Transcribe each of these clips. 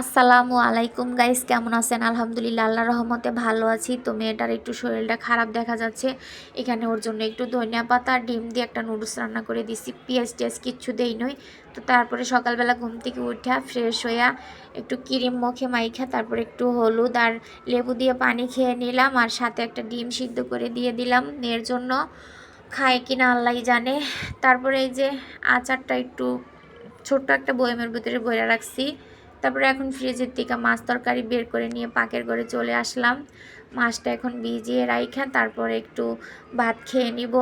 আসসালামু আলাইকুম গাইস, কেমন আছেন? আলহামদুলিল্লাহ আল্লাহ রহমতে ভালো আছি। তো মেয়েটার একটু শরীরটা খারাপ দেখা যাচ্ছে। এখানে ওর জন্য একটু ধনিয়া পাতা, ডিম দিয়ে একটা নুডলস রান্না করে দিছি। পেঁয়াজ টেয়াজ কিচ্ছু দেই নই। তো তারপরে সকালবেলা ঘুম থেকে উঠা ফ্রেশ হইয়া একটু ক্রিম মুখে মাইখা, তারপরে একটু হলুদ আর লেবু দিয়ে পানি খেয়ে নিলাম আর সাথে একটা ডিম সিদ্ধ করে দিয়ে দিলাম মেয়ের জন্য। খায় কিনা আল্লাহ জানে। তারপরে এই যে আচারটা একটু ছোট্ট একটা বয়মের ভিতরে বইরা রাখছি। তারপরে এখন ফ্রিজের থেকে মাছ তরকারি বের করে নিয়ে পাকের ঘরে চলে আসলাম। মাছটা এখন ভিজিয়ে রাইখা, তারপরে একটু ভাত খেয়ে নিব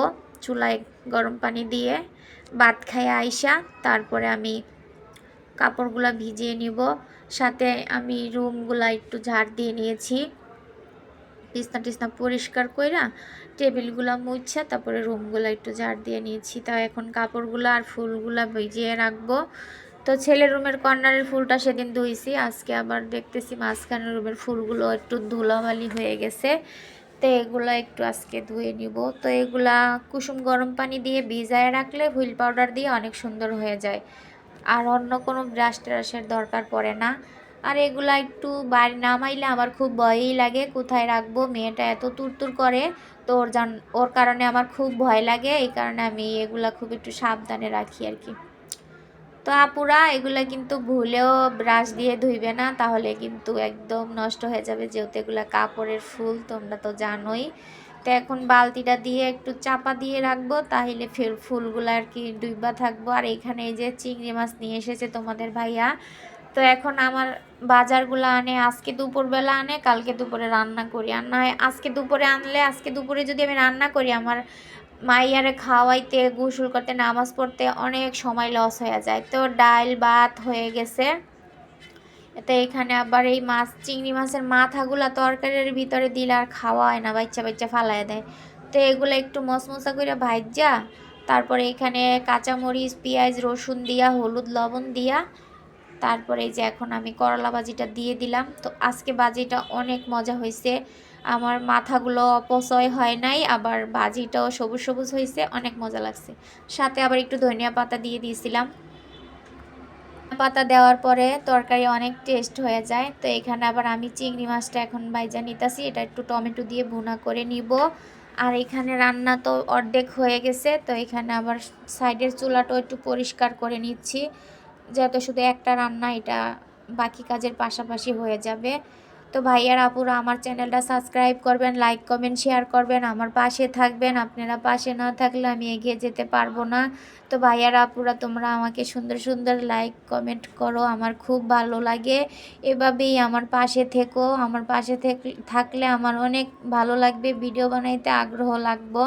চুলায় গরম পানি দিয়ে। ভাত খাই আইসা তারপরে আমি কাপড়গুলা ভিজিয়ে নিব। সাথে আমি রুমগুলা একটু ঝাড় দিয়ে নিয়েছি। বিছনা টিছনা পরিষ্কার কইরা টেবিলগুলা মুছা তারপরে রুমগুলা একটু ঝাড় দিয়ে নিয়েছি। তা এখন কাপড়গুলো আর ফুলগুলা ভিজিয়ে রাখব। তো ছেলের রুমের কর্নারের ফুলটা সেদিন ধুইছি, আজকে আবার দেখতেছি মাঝখানের রুমের ফুলগুলো একটু ধুলাবালি হয়ে গেছে, তো এগুলো একটু আজকে ধুয়ে নিব। তো এগুলা কুসুম গরম পানি দিয়ে ভিজায় রাখলে হুইল পাউডার দিয়ে অনেক সুন্দর হয়ে যায়। আর অন্য কোনো ব্রাশ ট্রাশের দরকার পড়ে না। আর এগুলা একটু বাড়ি নামাইলে আমার খুব ভয়ই লাগে, কোথায় রাখব? মেয়েটা এত তুরতুর করে, তো ওর জান ওর কারণে আমার খুব ভয় লাগে, এই কারণে আমি এগুলা খুব একটু সাবধানে রাখি আর কি। তো আপুরা, এগুলা কিন্তু ভুলেও ব্রাশ দিয়ে ধুইবে না, তাহলে কিন্তু একদম নষ্ট হয়ে যাবে যেহেতু এগুলা কাপড়ের ফুল, তোমরা তো জানোই। তো এখন বালতিটা দিয়ে একটু চাপা দিয়ে রাখব, তাহলে ফের ফুলগুলো আর কি ডুইবা থাকব। আর এখানে এই যে চিংড়ি মাছ নিয়ে এসেছে তোমাদের ভাইয়া। তো এখন আমার বাজারগুলো আনে, আজকে দুপুরবেলা আনে, কালকে দুপুরে রান্না করি। আর না আজকে দুপুরে আনলে, আজকে দুপুরে যদি আমি রান্না করি, আমার মাইয়ারে খাওয়াইতে, গোসল করতে, নামাজ পড়তে অনেক সময় লস হয়ে যায়। তো ডাল ভাত হয়ে গেছে। তো এখানে আবার এই মাছ, চিংড়ি মাছের মাথাগুলো তরকারির ভিতরে দিলে আর খাওয়া হয় না, বাচ্চা বাচ্চা ফালাই দেয়। তো এগুলো একটু মশমশা করে ভাজা তারপরে এখানে কাঁচামরিচ, পেঁয়াজ, রসুন দিয়া, হলুদ, লবণ দিয়া, তারপরে এই যে এখন আমি করলা বাজিটা দিয়ে দিলাম। তো আজকে বাজিটা অনেক মজা হয়েছে আমার মাথাগুলো অপচয় হয় নাই, আবার বাজিটাও সবুজ সবুজ হয়েছে অনেক মজা লাগছে। সাথে আবার একটু ধনিয়া পাতা দিয়ে দিয়েছিলাম। পাতা দেওয়ার পরে তরকারি অনেক টেস্ট হয়ে যায়, তো এখানে আবার আমি চিংড়ি মাছটা এখন বাইজা নিতেছি, এটা একটু টমেটো দিয়ে ভুনা করে নিব। আর এখানে রান্না তো অর্ধেক হয়ে গেছে, তো এখানে আবার সাইডের চুলাটাও একটু পরিষ্কার করে নিচ্ছি। যেহেতু শুধু একটা রান্না, এটা বাকি কাজের পাশাপাশি হয়ে যাবে। তো ভাইয়ার আপুরা, আমার চ্যানেলটা সাবস্ক্রাইব করবেন, লাইক, কমেন্ট, শেয়ার করবেন, আমার পাশে থাকবেন। আপনারা পাশে না থাকলে আমি এগিয়ে যেতে পারব না। তো ভাইয়ার আপুরা, তোমরা আমাকে সুন্দর সুন্দর লাইক, কমেন্ট করো, আমার খুব ভালো লাগে। এভাবেই আমার পাশে থেকো, আমার পাশে থাকলে আমার অনেক ভালো লাগবে, ভিডিও বানাইতে আগ্রহ লাগবো।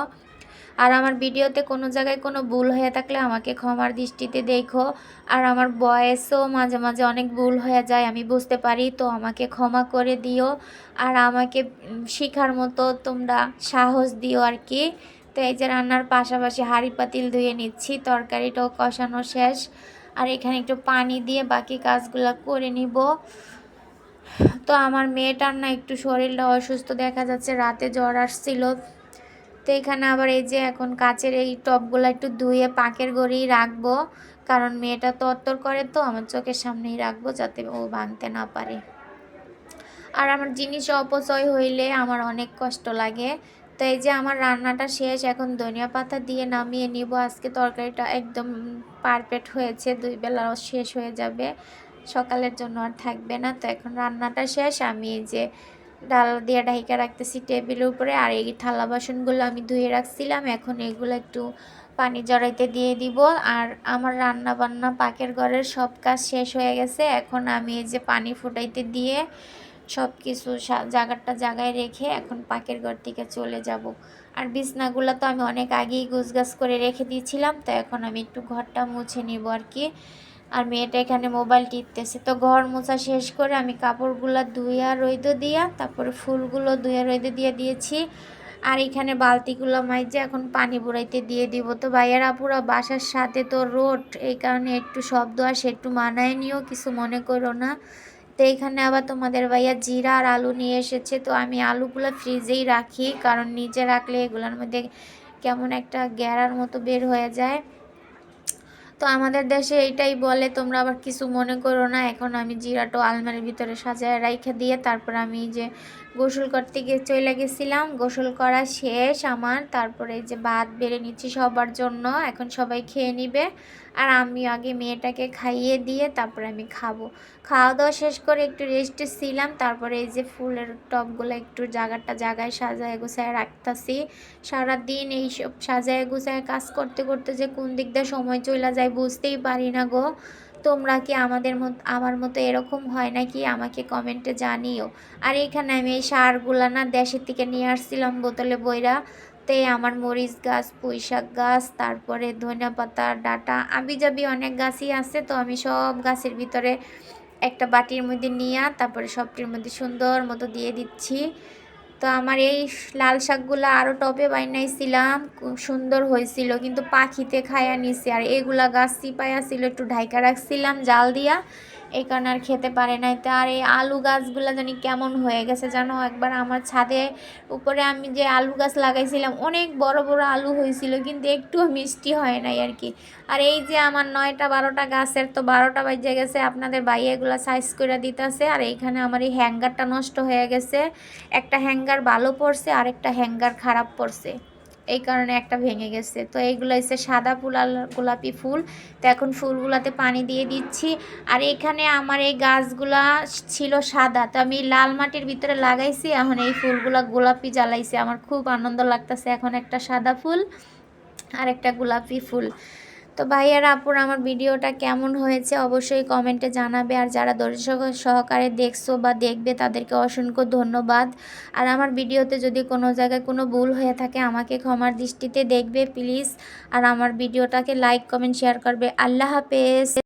আর আমার ভিডিওতে কোনো জায়গায় কোনো ভুল হয়ে থাকলে আমাকে ক্ষমার দৃষ্টিতে দেখো। আর আমার বয়সও মাঝে মাঝে অনেক ভুল হয়ে যায়, আমি বুঝতে পারি। তো আমাকে ক্ষমা করে দিও আর আমাকে শেখার মতো তোমরা সাহস দিও আর কি। তো এই যে রান্নার পাশাপাশি হাঁড়ি পাতিল ধুয়ে নিচ্ছি, তরকারিটাও কষানো শেষ। আর এখানে একটু পানি দিয়ে বাকি কাজগুলো করে নিব। তো আমার মেয়েটার না একটু শরীরটা অসুস্থ দেখা যাচ্ছে, রাতে জ্বর আসছিল। তো এখানে আবার এই যে এখন কাচের এই টপগুলো একটু ধুয়ে পাকের গড়েই রাখব। কারণ মেয়েটা তত্তর করে তো, আমার চোখের সামনেই রাখব যাতে ও ভাঙতে না পারে। আর আমার জিনিস অপচয় হইলে আমার অনেক কষ্ট লাগে। তো এই যে আমার রান্নাটা শেষ, এখন ধনিয়া পাতা দিয়ে নামিয়ে নিব। আজকে তরকারিটা একদম পারফেক্ট হয়েছে, দুই বেলা শেষ হয়ে যাবে। সকালের জন্য আর থাকবে না। তো এখন রান্নাটা শেষ। আমি এই যে ডাল দিয়ে ঢাইকা রাখতেছি টেবিলের উপরে, আর এই থালা বাসনগুলো আমি ধুয়ে রাখছিলাম। এখন এগুলো একটু পানি জড়াইতে দিয়ে দিব। আর আমার রান্না বান্না পাকের ঘরের সব কাজ শেষ হয়ে গেছে। এখন আমি এই যে পানি ফুটাইতে দিয়ে সব কিছু জায়গাটা জায়গায় রেখে এখন পাকের ঘর থেকে চলে যাব। আর বিছনাগুলো তো আমি অনেক আগেই গুছগাছ করে রেখে দিয়েছিলাম, তো এখন আমি একটু ঘরটা মুছে নিব আর কি। আর মেয়েটা এখানে মোবাইল টিপতেছে। তো ঘর মোছা শেষ করে আমি কাপড়গুলো ধুইয়া রইদ দিয়া, তারপরে ফুলগুলো ধুইয়া রইদে দিয়ে দিয়েছি। আর এখানে বালতিগুলো মাইজে এখন পানি বুড়াইতে দিয়ে দিব। তো ভাইয়ের আপুরা বাসার সাথে তো রোড, এই কারণে একটু শব্দ আসে, একটু মানায় নিও, কিছু মনে করো না। তো এখানে আবার তোমাদের ভাইয়া জিরা আর আলু নিয়ে এসেছে। তো আমি আলুগুলো ফ্রিজেই রাখি, কারণ নিচে রাখলে এগুলোর মধ্যে কেমন একটা গ্যারার মতো বের হয়ে যায়। তো আমাদের দেশে এইটাই বলে, তোমরা আবার কিছু মনে করো না। এখন আমি জিরাটো আলমারির ভিতরে সাজায় রাইখে দিয়ে তারপর আমি যে গোসল করতে গিয়ে চলে গেছিলাম। গোসল করা শেষ আমার, তারপরে যে ভাত বেড়ে নিচ্ছি সবার জন্য। এখন সবাই খেয়ে নিবে। আর আমি আগে মেয়েটাকে খাইয়ে দিয়ে তারপরে আমি খাব। খাওয়া দাওয়া শেষ করে একটু রেস্টে ছিলাম, তারপরে এই যে ফুলের টবগুলো একটু জায়গাটা জায়গায় সাজায় গোছায় রাখতাছি। সারাদিন এইসব সাজায় গোছায় কাজ করতে করতে যে কোন দিক দিয়ে সময় চলে যায় বুঝতেই পারি না গো। তোমরা কি আমাদের মতো, আমার মতো এরকম হয় নাকি? আমাকে কমেন্টে জানিও। আর এখানে আমি এই সারগুলা না দেশের থেকে নিয়ে আসছিলাম বোতলে বইরা। তে আমার মরিচ গাছ পুঁই শাক গাছ, তারপরে ধনিয়া পাতা, ডাটা আবি যাবি অনেক গাছই আছে। তো আমি সব গাছের ভিতরে একটা বাটির মধ্যে নিয়ে তারপরে সবটির মধ্যে সুন্দর মতো দিয়ে দিচ্ছি। তো আমার এই লাল শাকগুলো আরও বানাইছিলাম, খুব সুন্দর হয়েছিল, কিন্তু পাখিতে খায়া নিছে। আর এগুলা গাছ চিপাইয়া ছিল, একটু ঢাইকা রাখছিলাম জাল দিয়া। এই কারণে আর খেতে পারে নাই। তো আর এই আলু গাছগুলো জানি কেমন হয়ে গেছে জানো? একবার আমার ছাদে উপরে আমি যে আলু গাছ লাগাইছিলাম, অনেক বড় বড় আলু হয়েছিল কিন্তু একটু মিষ্টি হয় নাই আর কি। আর এই যে আমার নয়টা বারোটা গাছের তো বারোটা বাজে গেছে, আপনাদের বাইরে সাইজ করে দিতেছে, আর এইখানে আমার এই হ্যাঙ্গারটা নষ্ট হয়ে গেছে। একটা হ্যাঙ্গার ভালো পড়ছে আর একটা হ্যাঙ্গার খারাপ পড়ছে। এই কারণে একটা ভেঙে গেছে। তো এইগুলো হচ্ছে সাদা ফুল আর গোলাপি ফুল। তো এখন ফুলগুলাতে পানি দিয়ে দিচ্ছি। আর এখানে আমার এই গাছগুলা ছিল সাদা। তো আমি লাল মাটির ভিতরে লাগাইছি, এখন এই ফুলগুলা গোলাপি জ্বালাইছি। আমার খুব আনন্দ লাগতেছে এখন একটা সাদা ফুল আর একটা গোলাপি ফুল। তো ভাইয়ারা আপুর আমার ভিডিওটা কেমন হয়েছে অবশ্যই কমেন্টে জানাবে। আর যারা দর্শক সহকারে দেখছ বা দেখবে তাদেরকে অসংখ্য ধন্যবাদ। আর আমার ভিডিওতে যদি কোনো জায়গায় কোনো ভুল হয়ে থাকে আমাকে ক্ষমার দৃষ্টিতে দেখবে, প্লিজ। আর আমার ভিডিওটাকে লাইক, কমেন্ট, শেয়ার করবে। আল্লাহ হাফেজ।